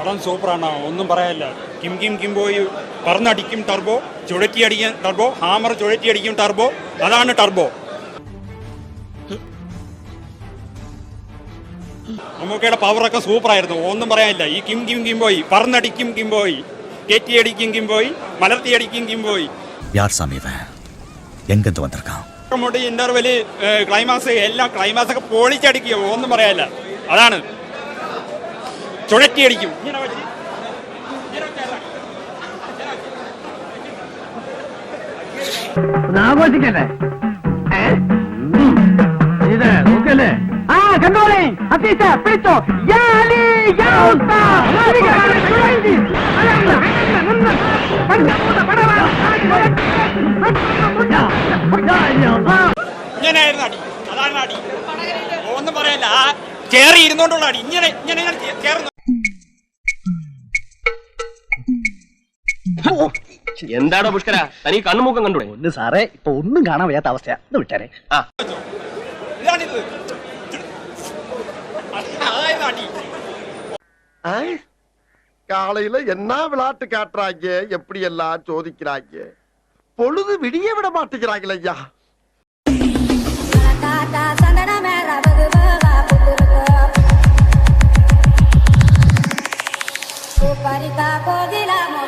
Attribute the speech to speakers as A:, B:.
A: പടം സൂപ്പറാണ്. ഒന്നും പറയാനില്ല. കിം കിം കിം പോയി പറന്നടിക്കും ടർബോ ചുഴറ്റി അടിക്കും ടർബോ ഹാമർ ചുഴറ്റി അടിക്കും ടർബോ അതാണ് ടർബോ. മമ്മൂക്കയുടെ പവറൊക്കെ സൂപ്പറായിരുന്നു. ഒന്നും പറയാനില്ല. ഈ കിം കിം കിം പോയി പറന്നടിക്കും കിം പോയി കയറ്റിയടിക്കും കിം പോയി മലർത്തിയടിക്കും കിം പോയി.
B: യാർ സമീപ
A: എങ്കെന്ത് ഇന്റർവെൽ ക്ലൈമാക്സ് എല്ലാം ക്ലൈമാക്സ് ഒക്കെ പൊളിച്ചടിക്കുക. ഒന്നും പറയാനില്ല. അതാണ്. ചുഴറ്റി അടിക്കും ഇങ്ങനെ വെച്ച്.
C: ആഘോഷിക്കല്ലേ ഇത് നോക്കല്ലേ? ആ കണ്ടോളേ. അത്തീച്ച പിടിച്ചോ.
A: ഇങ്ങനെയായിരുന്നു അടി. അതാണ് അടി. ഒന്നും പറയല്ല. ചേറി ഇരുന്നോണ്ടുള്ള അടി. ഇങ്ങനെ ഇങ്ങനെ ചേർന്ന്
D: എന്താടോ പുഷ്കര തനി കണ്ണുമുക്കം കണ്ടൂടെ
C: ഒന്ന് സാറേ ഇപ്പൊ ഒന്നും കാണാൻ വയ്യാത്ത അവസ്ഥയാ ഒന്ന് വിട്ടാരെ
D: ആ
A: ഇതാണിത് അതായത് അടി
E: காலையில என்ன விளையாட்டு காட்டுறாங்க எப்படி எல்லாம் சோதிக்கிறாங்க பொழுது விடிய விட மாட்டேங்கிறாங்களே ஐயா
F: Tata